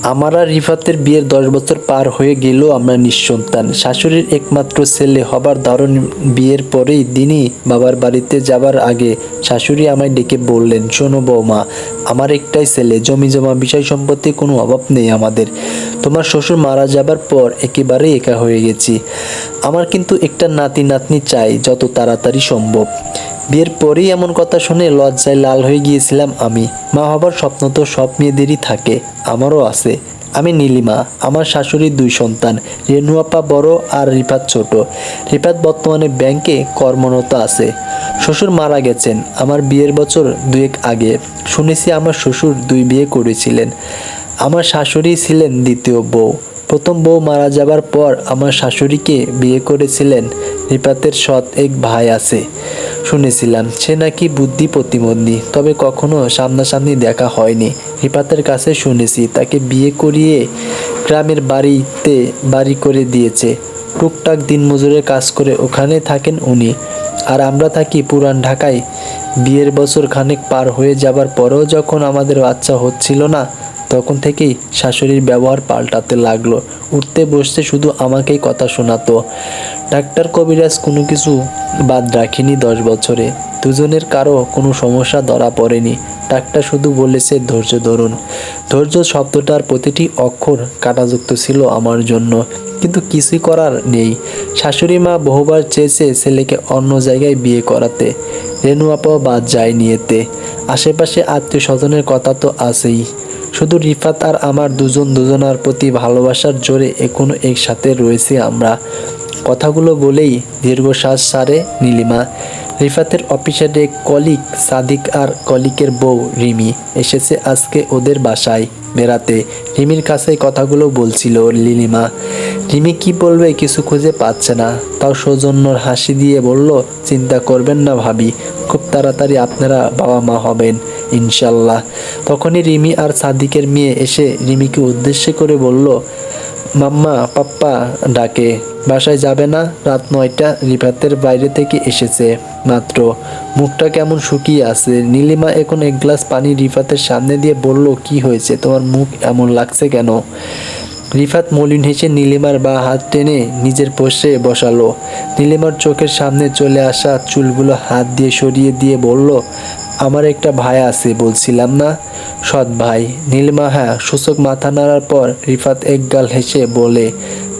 আমার আর রিফাতের বিয়ের দশ বছর পার হয়ে গেলেও আমরা নিঃসন্তান। শাশুড়ির একমাত্র ছেলে হবার দারুণ বিয়ের পরেই দিনই বাবার বাড়িতে যাবার আগে শাশুড়ি আমায় ডেকে বললেন, শোনো বৌমা, আমার একটাই ছেলে, জমি জমা বিষয় সম্পত্তি কোনো অভাব নেই আমাদের। তোমার শ্বশুর মারা যাবার পর একেবারেই একা হয়ে গেছি। আমার কিন্তু একটা নাতি নাতনি চাই, যত তাড়াতাড়ি সম্ভব। বিয়ের পরেই এমন কথা শুনে লজ্জায় লাল হয়ে গিয়েছিলাম আমি। মা হবার স্বপ্ন তো সব মেয়েদেরই থাকে, আমারও আছে। আমি নীলিমা, আমার শাশুড়ির দুই সন্তান, রেনু আপা বড় আর রিফাত ছোট। রিফাত বর্তমানে ব্যাংকে কর্মরত আছে। শ্বশুর মারা গেছেন, আমার বিয়ের বছর দুয়েক আগে। শুনেছি আমার শ্বশুর দুই বিয়ে করেছিলেন। আমার শাশুড়ি ছিলেন দ্বিতীয় বউ। প্রথম বউ মারা যাবার পর আমার শাশুড়িকে বিয়ে করেছিলেন। রিপাতের সৎ এক ভাই আছে। শুনেছিলাম, সে নাকি বুদ্ধি প্রতিবন্ধী, তবে কখনো সামনাসামনি দেখা হয়নি। রিপাতের কাছে শুনেছি, তাকে বিয়ে করিয়ে গ্রামের বাড়িতে বাড়ি করে দিয়েছে। টুকটাক দিনমজুরের কাজ করে ওখানে থাকেন উনি। আর আমরা থাকি পুরান ঢাকায়। বিয়ের বছর খানেক পার হয়ে যাবার পরেও যখন আমাদের বাচ্চা হচ্ছিল না, তখন থেকেই শাশুড়ির ব্যবহার পাল্টাতে লাগল। উঠতে বসতে শুধু আমাকেই কথা শোনাতো। ডাক্তার কবিরাজ কোনো কিছু বাদ রাখিনি দশ বছরে। দুজনের কারও কোনো সমস্যা ধরা পড়েনি। ডাক্তার শুধু বলেছে, ধৈর্য ধরুন। ধৈর্য শব্দটার প্রতিটি অক্ষর কাটাযুক্ত ছিল আমার জন্য, কিন্তু কিছুই করার নেই। শাশুড়ি মা বহুবার চেয়েছে ছেলেকে অন্য জায়গায় বিয়ে করাতে। রেনু আপাও বাদ যায়নি এতে। আশেপাশে আত্মীয় স্বজনের কথা তো আছেই। শুধু রিফাত আর আমার দুজন দুজনার প্রতি ভালোবাসার জোরে এখনও একসাথে রয়েছি আমরা। কথাগুলো বলেই দীর্ঘশ্বাস সারে নীলিমা। রিফাতের অফিসের এক কলিক সাদিক আর কলিকের বউ রিমি এসেছে আজকে ওদের বাসায় বেড়াতে। রিমির কাছে কথাগুলো বলছিল লিলিমা রিমি কি বলবে কিছু খুঁজে পাচ্ছে না। তাও সৌজন্যর হাসি দিয়ে বলল, চিন্তা করবেন না ভাবি, খুব তাড়াতাড়ি আপনারা বাবা মা হবেন। ইনশাল্লাহ তখনই রিমি আর সাদিকের মেয়ে এসে রিমিকে উদ্দেশ্য করে বলল, মাম্মা, পাপ্পা ডাকে। বাসায় যাবে না, রাত নয়টা রিফাতের বাইরে থেকে এসেছে। মাত্র মুখটা কেমন শুকিয়ে আছে। নীলিমা এখন এক গ্লাস পানি রিফাতের সামনে দিয়ে বলল, কি হয়েছে? তোমার মুখ এমন লাগছে কেন? রিফাত মলিন হেসে নীলিমার বা হাত টেনে নিজের পোষে বসালো। নীলিমার চোখের সামনে চলে আসা চুলগুলো হাত দিয়ে সরিয়ে দিয়ে বলল আমার একটা ভাই আছে, বলছিলাম না? সৎ ভাই। নীলিমা হ্যাঁ সূচক মাথা নাড়ার পর রিফাত এক গাল হেসে বলে,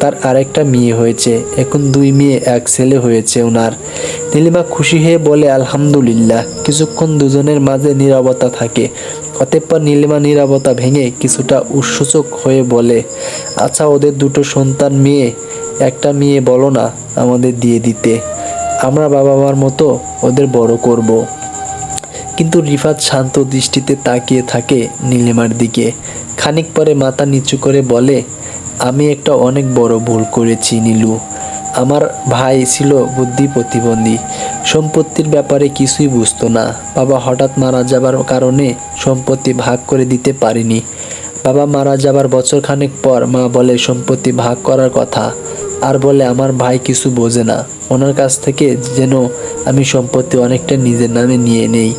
তার আরেকটা মেয়ে হয়েছে। এখন দুই মেয়ে, এক ছেলে হয়েছে ওনার নীলিমা খুশি হয়ে বলে, আলহামদুলিল্লাহ। কিছুক্ষণ দুজনের মাঝে নীরবতা থাকে। অতঃপর নীলিমা নীরবতা ভেঙে কিছুটা উৎসূচক হয়ে বলে আচ্ছা ওদের দুটো সন্তান মেয়ে, একটা মেয়ে বলো না আমাদের দিয়ে দিতে। আমরা বাবা মার মতো ওদের বড় করব। কিন্তু রিফাত শান্ত দৃষ্টিতে তাকিয়ে থাকে নীলিমার দিকে। খানিক পরে মাথা নিচু করে বলে, আমি একটা অনেক বড় ভুল করেছি, নীলু। আমার ভাই ছিল বুদ্ধি প্রতিবন্ধী। সম্পত্তির ব্যাপারে কিছুই বুঝতো না। বাবা হঠাৎ মারা যাবার কারণে সম্পত্তি ভাগ করে দিতে পারিনি। বাবা মারা যাবার বছর খানেক পর মা বলে, সম্পত্তি ভাগ করার কথা। আর বলে, আমার ভাই কিছু বোঝে না। ওনার কাছ থেকে যেন আমি সম্পত্তি অনেকটা নিজের নামে নিয়ে নেই।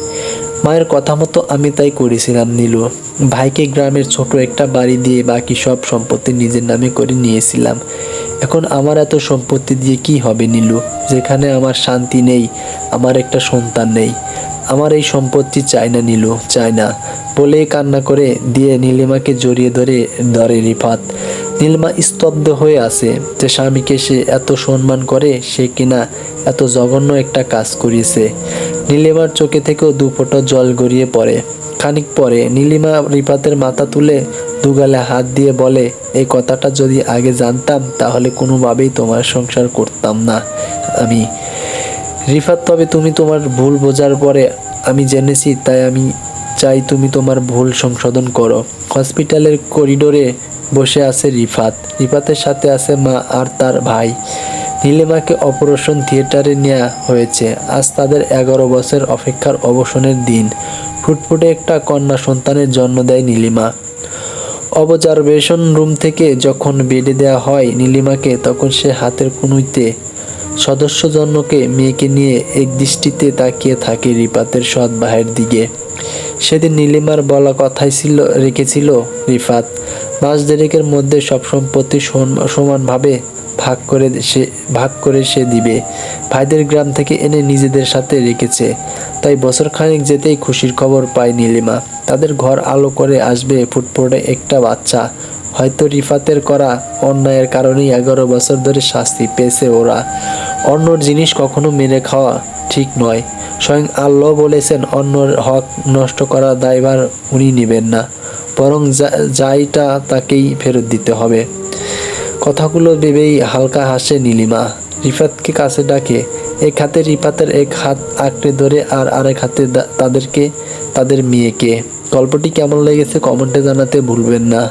মায়ের কথা মতো আমি তাই করেছিলাম, নীলু। ভাইকে গ্রামের ছোট একটা বাড়ি দিয়ে বাকি সব সম্পত্তি নিজের নামে করে নিয়েছিলাম। এখন আমার এত সম্পত্তি দিয়ে কি হবে, নীলু? যেখানে আমার শান্তি নেই, আমার একটা সন্তান নেই। আমার এই সম্পত্তি চাই না, নীলু, চাই না। বলে কান্না করে দিয়ে নীলিমাকে জড়িয়ে ধরে ধরে রিফাত। নীলিমা স্তব্ধ হয়ে আছে যে স্বামীকে সে এত সম্মান করে, সে কিনা এত জঘন্য একটা কাজ করিয়েছে। নীলিমার চোখে থেকেও দু ফোঁটা জল গড়িয়ে পড়ে। খানিক পরে নীলিমা রিফাতের মাথা তুলে দুগালে হাত দিয়ে বলে, এই কথাটা যদি আগে জানতাম, তাহলে কোনোভাবেই তোমার সংসার করতাম না আমি। রিফাত, তবে তুমি তোমার ভুল বোঝার পরে আমি জেনেছি, তাই আমি চাই তুমি তোমার ভুল সংশোধন করো। হসপিটালের করিডোরে বসে আছে রিফাত। রিফাতের সাথে আছে মা আর তার ভাই। নীলিমাকে অপারেশন থিয়েটারে নেওয়া হয়েছে। আজ তাদের এগারো বছর অপেক্ষার অবসানের দিন। ফুটফুটে একটা কন্যা সন্তানের জন্ম দেয় নীলিমা। অবজারভেশন রুম থেকে যখন বেডে দেওয়া হয় নীলিমাকে, তখন সে হাতের কুনুইতে সদস্যজনকে মেয়েকে নিয়ে এক দৃষ্টিতে তাকিয়ে থাকে রিপাতের সৎ ভাইয়ের দিকে। সেদিন নীলিমার বলা কথাই ছিল, রেখেছিল রিফাত। মাস দেড়েকের মধ্যে সব সম্পত্তি সম- সমানভাবে ভাগ করে সে, ভাগ করে সে দিবে। ভাইদের গ্রাম থেকে এনে নিজেদের সাথে রেখেছে। তাই বছর খানেক যেতেই খুশির খবর পায় নীলিমা। তাদের ঘর আলো করে আসবে ফুটফুটে একটা বাচ্চা। হয়তো রিফাতের করা অন্যায়ের কারণেই এগারো বছর ধরে শাস্তি পেয়েছে ওরা। অন্যর জিনিস কখনো মেরে খাওয়া ঠিক নয়। স্বয়ং আল্লাহ বলেছেন, অন্যর হক নষ্ট করা দায়ভার উনি নেবেন না, বরং যাইটা তাকেই ফেরত দিতে হবে। কথাগুলো ভেবেই হালকা হাসে নীলিমা। রিফাতকে কাছে ডাকে, এক হাতে রিফাতের এক হাত আঁকড়ে ধরে আর আরেক হাতে তাদেরকে, তাদের মেয়েকে। গল্পটি কেমন লেগেছে কমেন্টে জানাতে ভুলবেন না।